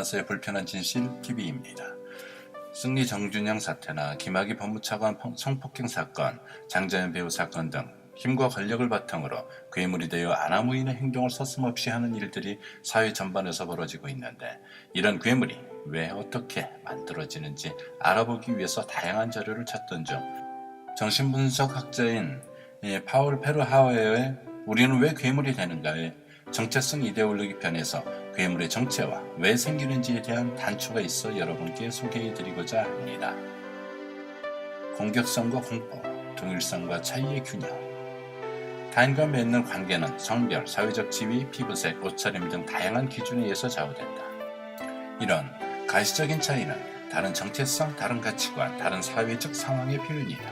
안녕하세요. 불편한 진실 TV입니다. 승리 정준영 사태나 김학의 법무차관 성폭행 사건, 장자연 배우 사건 등 힘과 권력을 바탕으로 괴물이 되어 아나무인의 행동을 서슴없이 하는 일들이 사회 전반에서 벌어지고 있는데 이런 괴물이 왜 어떻게 만들어지는지 알아보기 위해서 다양한 자료를 찾던 중 정신분석 학자인 예, 파울 페르하웨의 우리는 왜 괴물이 되는가에 정체성 이데올로기 편에서 괴물의 정체와 왜 생기는지에 대한 단초가 있어 여러분께 소개해드리고자 합니다. 공격성과 공포, 동일성과 차이의 균형 타인과 맺는 관계는 성별, 사회적 지위, 피부색, 옷차림 등 다양한 기준에 의해서 좌우된다. 이런 가시적인 차이는 다른 정체성, 다른 가치관, 다른 사회적 상황의 표현이다.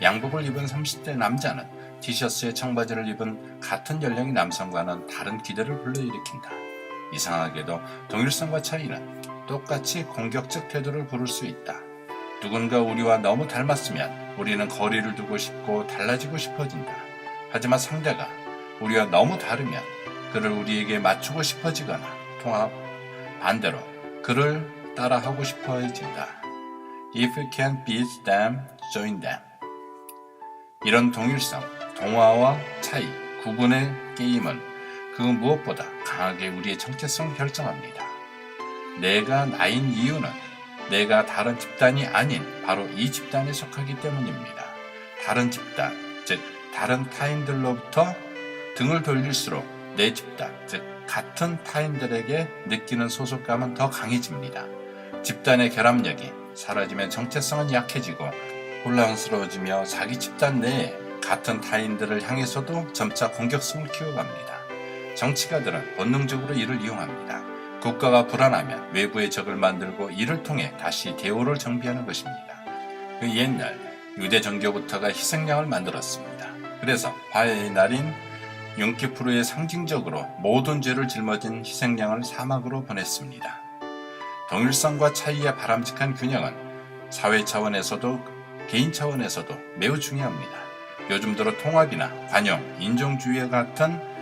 양복을 입은 30대 남자는 티셔츠에 청바지를 입은 같은 연령의 남성과는 다른 기대를 불러일으킨다. 이상하게도 동일성과 차이는 똑같이 공격적 태도를 부를 수 있다. 누군가 우리와 너무 닮았으면 우리는 거리를 두고 싶고 달라지고 싶어진다. 하지만 상대가 우리와 너무 다르면 그를 우리에게 맞추고 싶어지거나 통합 반대로 그를 따라하고 싶어진다. If you can beat them, join them. 이런 동일성, 동화와 차이, 구분의 게임은 그 무엇보다 강하게 우리의 정체성을 결정합니다. 내가 나인 이유는 내가 다른 집단이 아닌 바로 이 집단에 속하기 때문입니다. 다른 집단, 즉 다른 타인들로부터 등을 돌릴수록 내 집단, 즉 같은 타인들에게 느끼는 소속감은 더 강해집니다. 집단의 결합력이 사라지면 정체성은 약해지고 혼란스러워지며 자기 집단 내에 같은 타인들을 향해서도 점차 공격성을 키워갑니다. 정치가들은 본능적으로 이를 이용합니다. 국가가 불안하면 외부의 적을 만들고 이를 통해 다시 대오를 정비하는 것입니다. 그 옛날 유대 종교부터가 희생양을 만들었습니다. 그래서 화해의 날인 용키프루의 상징적으로 모든 죄를 짊어진 희생양을 사막으로 보냈습니다. 동일성과 차이의 바람직한 균형은 사회 차원에서도 개인 차원에서도 매우 중요합니다. 요즘 들어 통합이나 관용, 인종주의 같은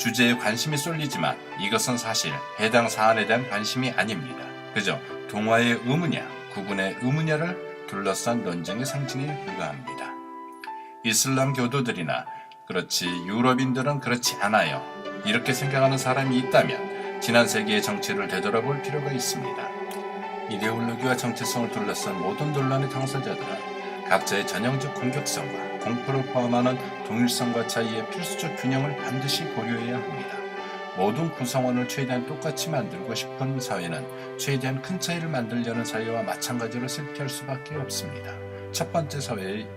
주제에 관심이 쏠리지만 이것은 사실 해당 사안에 대한 관심이 아닙니다. 그저 동화의 의무냐, 구분의 의무냐를 둘러싼 논쟁의 상징에 불과합니다. 이슬람 교도들이나 그렇지 유럽인들은 그렇지 않아요. 이렇게 생각하는 사람이 있다면 지난 세기의 정치를 되돌아볼 필요가 있습니다. 이데올로기와 정체성을 둘러싼 모든 논란의 당사자들은 각자의 전형적 공격성과 공포를 포함하는 동일성과 차이의 필수적 균형을 반드시 고려해야 합니다. 모든 구성원을 최대한 똑같이 만들고 싶은 사회는 최대한 큰 차이를 만들려는 사회와 마찬가지로 실패할 수밖에 없습니다. 첫 번째 사회의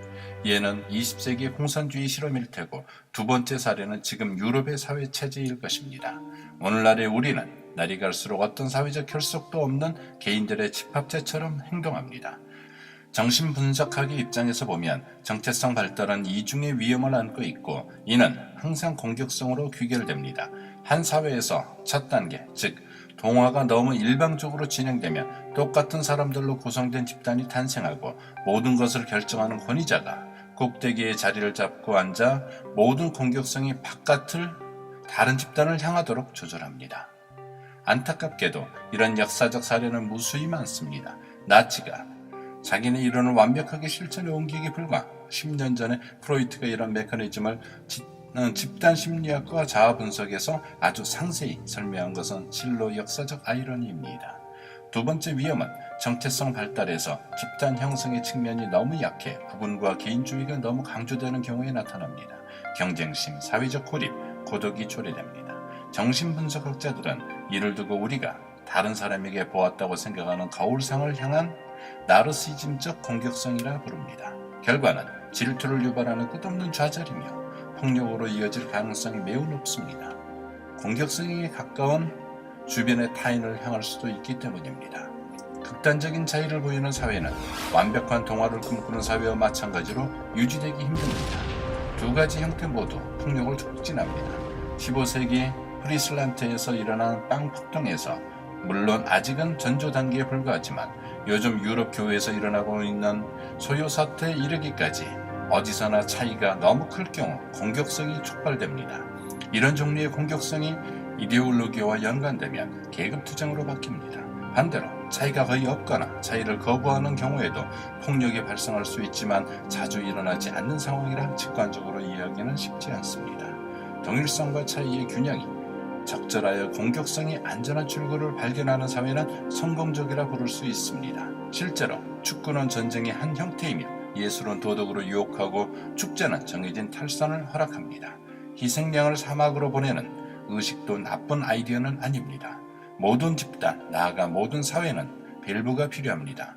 예는 20세기 공산주의 실험일 테고 두 번째 사례는 지금 유럽의 사회 체제일 것입니다. 오늘날의 우리는 날이 갈수록 어떤 사회적 결속도 없는 개인들의 집합체처럼 행동합니다. 정신분석학의 입장에서 보면 정체성 발달은 이중의 위험을 안고 있고 이는 항상 공격성으로 귀결됩니다. 한 사회에서 첫 단계, 즉 동화가 너무 일방적으로 진행되면 똑같은 사람들로 구성된 집단이 탄생하고 모든 것을 결정하는 권위자가 꼭대기에 자리를 잡고 앉아 모든 공격성이 바깥을 다른 집단을 향하도록 조절합니다. 안타깝게도 이런 역사적 사례는 무수히 많습니다. 나치가 자기네 이론을 완벽하게 실천에 옮기기 불과 10년 전에 프로이트가 이런 메커니즘을 어, 집단 심리학과 자아 분석에서 아주 상세히 설명한 것은 실로 역사적 아이러니입니다. 두 번째 위험은 정체성 발달에서 집단 형성의 측면이 너무 약해 구분과 개인주의가 너무 강조되는 경우에 나타납니다. 경쟁심, 사회적 고립, 고독이 초래됩니다. 정신분석학자들은 이를 두고 우리가 다른 사람에게 보았다고 생각하는 거울상을 향한 나르시즘적 공격성이라 부릅니다. 결과는 질투를 유발하는 끝없는 좌절이며 폭력으로 이어질 가능성이 매우 높습니다. 공격성에 가까운 주변의 타인을 향할 수도 있기 때문입니다. 극단적인 차이를 보이는 사회는 완벽한 동화를 꿈꾸는 사회와 마찬가지로 유지되기 힘듭니다. 두 가지 형태 모두 폭력을 촉진합니다. 15세기 프리슬란트에서 일어난 빵 폭동에서 물론 아직은 전조 단계에 불과하지만 요즘 유럽 교회에서 일어나고 있는 소요 사태에 이르기까지 어디서나 차이가 너무 클 경우 공격성이 촉발됩니다. 이런 종류의 공격성이 이데올로기와 연관되면 계급 투쟁으로 바뀝니다. 반대로 차이가 거의 없거나 차이를 거부하는 경우에도 폭력이 발생할 수 있지만 자주 일어나지 않는 상황이라 직관적으로 이해하기는 쉽지 않습니다. 동일성과 차이의 균형이 적절하여 공격성이 안전한 출구를 발견하는 사회는 성공적이라 부를 수 있습니다. 실제로 축구는 전쟁의 한 형태이며 예술은 도덕으로 유혹하고 축제는 정해진 탈선을 허락합니다. 희생양을 사막으로 보내는 의식도 나쁜 아이디어는 아닙니다. 모든 집단, 나아가 모든 사회는 밸브가 필요합니다.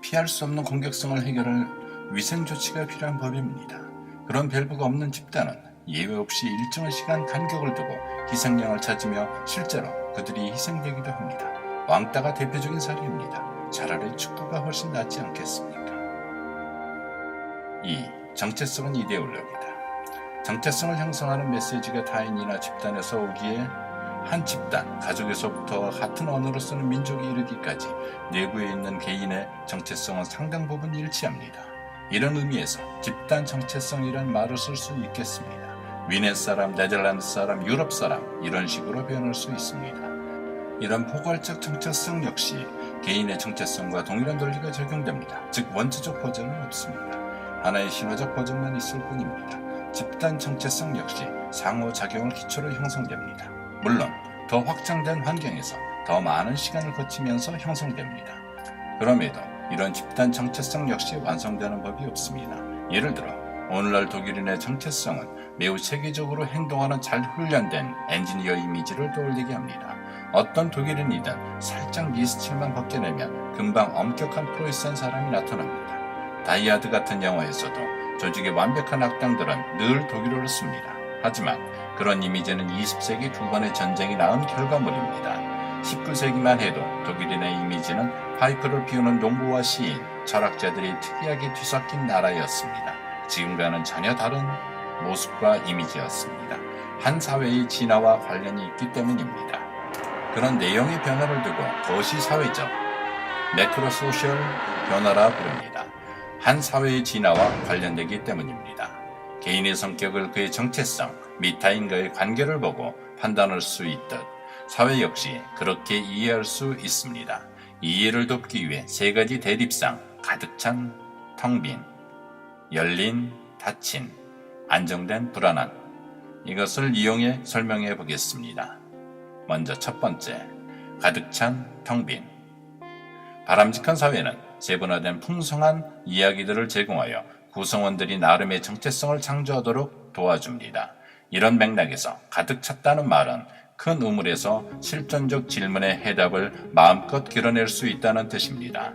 피할 수 없는 공격성을 해결할 위생 조치가 필요한 법입니다. 그런 밸브가 없는 집단은 예외 없이 일정한 시간 간격을 두고 희생양을 찾으며 실제로 그들이 희생되기도 합니다. 왕따가 대표적인 사례입니다. 차라리 축구가 훨씬 낫지 않겠습니까? 2. 정체성은 이데올로기다. 정체성을 형성하는 메시지가 타인이나 집단에서 오기에 한 집단, 가족에서부터 같은 언어를 쓰는 민족이 이르기까지 내부에 있는 개인의 정체성은 상당 부분 일치합니다. 이런 의미에서 집단 정체성이란 말을 쓸 수 있겠습니다. 위네 사람, 네덜란드 사람, 유럽 사람 이런 식으로 표현할 수 있습니다. 이런 포괄적 정체성 역시 개인의 정체성과 동일한 논리가 적용됩니다. 즉 원초적 버전은 없습니다. 하나의 신화적 버전만 있을 뿐입니다. 집단 정체성 역시 상호작용을 기초로 형성됩니다. 물론 더 확장된 환경에서 더 많은 시간을 거치면서 형성됩니다. 그럼에도 이런 집단 정체성 역시 완성되는 법이 없습니다. 예를 들어 오늘날 독일인의 정체성은 매우 체계적으로 행동하는 잘 훈련된 엔지니어 이미지를 떠올리게 합니다. 어떤 독일인이든 살짝 미스칠만 벗겨내면 금방 엄격한 프로이센 사람이 나타납니다. 다이아드 같은 영화에서도 조직의 완벽한 악당들은 늘 독일어를 씁니다. 하지만 그런 이미지는 20세기 두 번의 전쟁이 낳은 결과물입니다. 19세기만 해도 독일인의 이미지는 파이프를 피우는 농부와 시인, 철학자들이 특이하게 뒤섞인 나라였습니다. 지금과는 전혀 다른 모습과 이미지였습니다. 한 사회의 진화와 관련이 있기 때문입니다. 그런 내용의 변화를 두고 거시 사회적, 매크로소셜 변화라 부릅니다. 한 사회의 진화와 관련되기 때문입니다. 개인의 성격을 그의 정체성, 및 타인과의 관계를 보고 판단할 수 있듯 사회 역시 그렇게 이해할 수 있습니다. 이해를 돕기 위해 세 가지 대립상 가득 찬 텅 빈, 열린, 닫힌, 안정된, 불안한 이것을 이용해 설명해 보겠습니다. 먼저 첫 번째, 가득 찬 텅 빈. 바람직한 사회는 세분화된 풍성한 이야기들을 제공하여 구성원들이 나름의 정체성을 창조하도록 도와줍니다. 이런 맥락에서 가득 찼다는 말은 큰 우물에서 실존적 질문의 해답을 마음껏 길어낼 수 있다는 뜻입니다.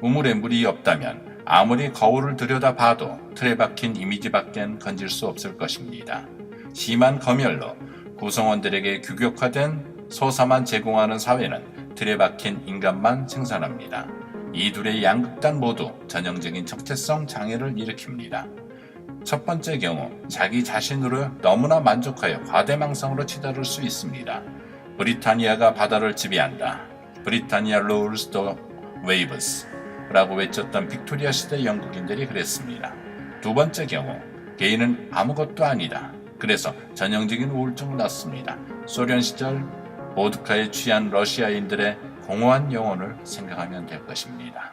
우물에 물이 없다면 아무리 거울을 들여다봐도 틀에 박힌 이미지밖엔 건질 수 없을 것입니다. 심한 검열로 구성원들에게 규격화된 소사만 제공하는 사회는 틀에 박힌 인간만 생산합니다. 이 둘의 양극단 모두 전형적인 정체성 장애를 일으킵니다. 첫 번째 경우 자기 자신으로 너무나 만족하여 과대망상으로 치달을 수 있습니다. 브리타니아가 바다를 지배한다. 브리타니아 the waves 라고 외쳤던 빅토리아 시대 영국인들이 그랬습니다. 두 번째 경우 개인은 아무것도 아니다. 그래서 전형적인 우울증을 낳습니다. 소련 시절 보드카에 취한 러시아인들의 공허한 영혼을 생각하면 될 것입니다.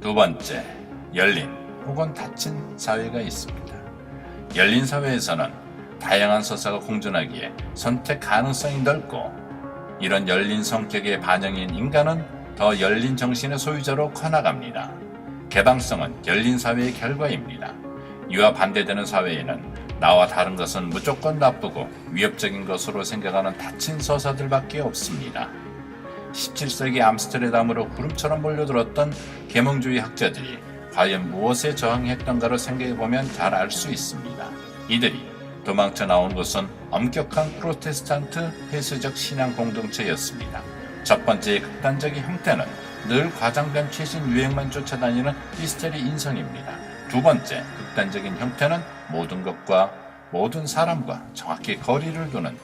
두 번째, 열린 혹은 닫힌 사회가 있습니다. 열린 사회에서는 다양한 서사가 공존하기에 선택 가능성이 넓고 이런 열린 성격의 반영인 인간은 더 열린 정신의 소유자로 커나갑니다. 개방성은 열린 사회의 결과입니다. 이와 반대되는 사회에는 나와 다른 것은 무조건 나쁘고 위협적인 것으로 생각하는 닫힌 서사들밖에 없습니다. 17세기 암스테르담으로 구름처럼 몰려들었던 계몽주의 학자들이 과연 무엇에 저항했던가를 생각해보면 잘 알 수 있습니다. 이들이 도망쳐 나온 것은 엄격한 프로테스탄트 폐쇄적 신앙 공동체였습니다. 첫 번째 극단적인 형태는 늘 과장된 최신 유행만 쫓아다니는 히스테리 인성입니다. 두 번째 극단적인 형태는 모든 것과 모든 사람과 정확히 거리를 두는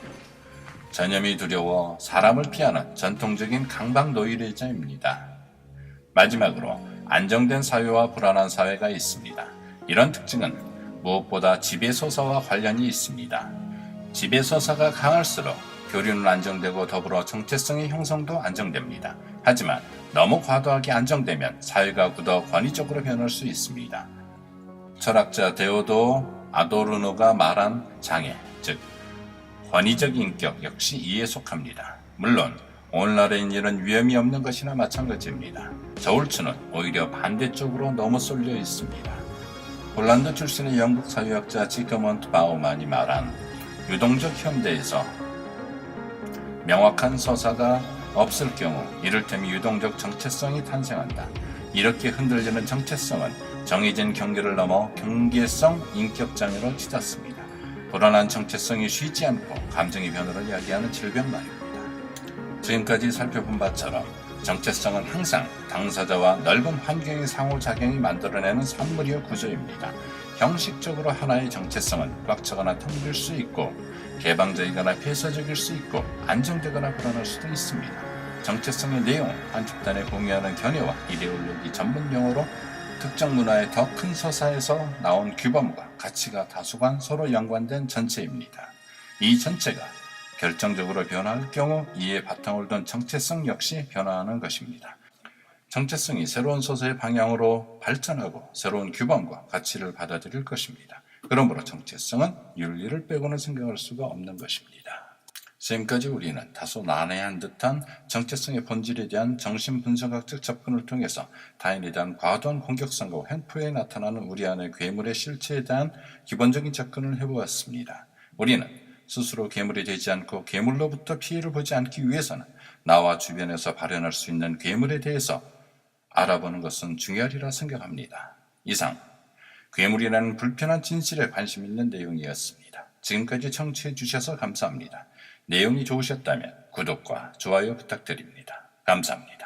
전염이 두려워 사람을 피하는 전통적인 강박 노이레자입니다. 마지막으로 안정된 사회와 불안한 사회가 있습니다. 이런 특징은 무엇보다 지배소사와 관련이 있습니다. 지배소사가 강할수록 교류는 안정되고 더불어 정체성의 형성도 안정됩니다. 하지만 너무 과도하게 안정되면 사회가 굳어 권위적으로 변할 수 있습니다. 철학자 데오도 아도르노가 말한 장애, 즉 권위적 인격 역시 이에 속합니다. 물론 오늘날엔 이런 위험이 없는 것이나 마찬가지입니다. 저울추는 오히려 반대쪽으로 너무 쏠려 있습니다. 홀란드 출신의 영국 사회학자 지커먼트 바우만이 말한 유동적 현대에서 명확한 서사가 없을 경우 이를테면 유동적 정체성이 탄생한다. 이렇게 흔들리는 정체성은 정해진 경계를 넘어 경계성 인격장애로 치닫습니다. 불안한 정체성이 쉬지 않고 감정의 변화를 야기하는 질병 말입니다. 지금까지 살펴본 바처럼 정체성은 항상 당사자와 넓은 환경의 상호작용이 만들어내는 산물이어 구조입니다. 형식적으로 하나의 정체성은 꽉 차거나 텅 빌 수 있고 개방적이거나 폐쇄적일 수 있고 안정되거나 불안할 수도 있습니다. 정체성의 내용, 한 집단에 공유하는 견해와 이데올로기 전문 용어로 특정 문화의 더 큰 서사에서 나온 규범과 가치가 다수간 서로 연관된 전체입니다. 이 전체가 결정적으로 변화할 경우 이에 바탕을 둔 정체성 역시 변화하는 것입니다. 정체성이 새로운 서사의 방향으로 발전하고 새로운 규범과 가치를 받아들일 것입니다. 그러므로 정체성은 윤리를 빼고는 생각할 수가 없는 것입니다. 지금까지 우리는 다소 난해한 듯한 정체성의 본질에 대한 정신분석학적 접근을 통해서 타인에 대한 과도한 공격성과 횡포에 나타나는 우리 안의 괴물의 실체에 대한 기본적인 접근을 해보았습니다. 우리는 스스로 괴물이 되지 않고 괴물로부터 피해를 보지 않기 위해서는 나와 주변에서 발현할 수 있는 괴물에 대해서 알아보는 것은 중요하리라 생각합니다. 이상 괴물이라는 불편한 진실에 관심 있는 내용이었습니다. 지금까지 청취해 주셔서 감사합니다. 내용이 좋으셨다면 구독과 좋아요 부탁드립니다. 감사합니다.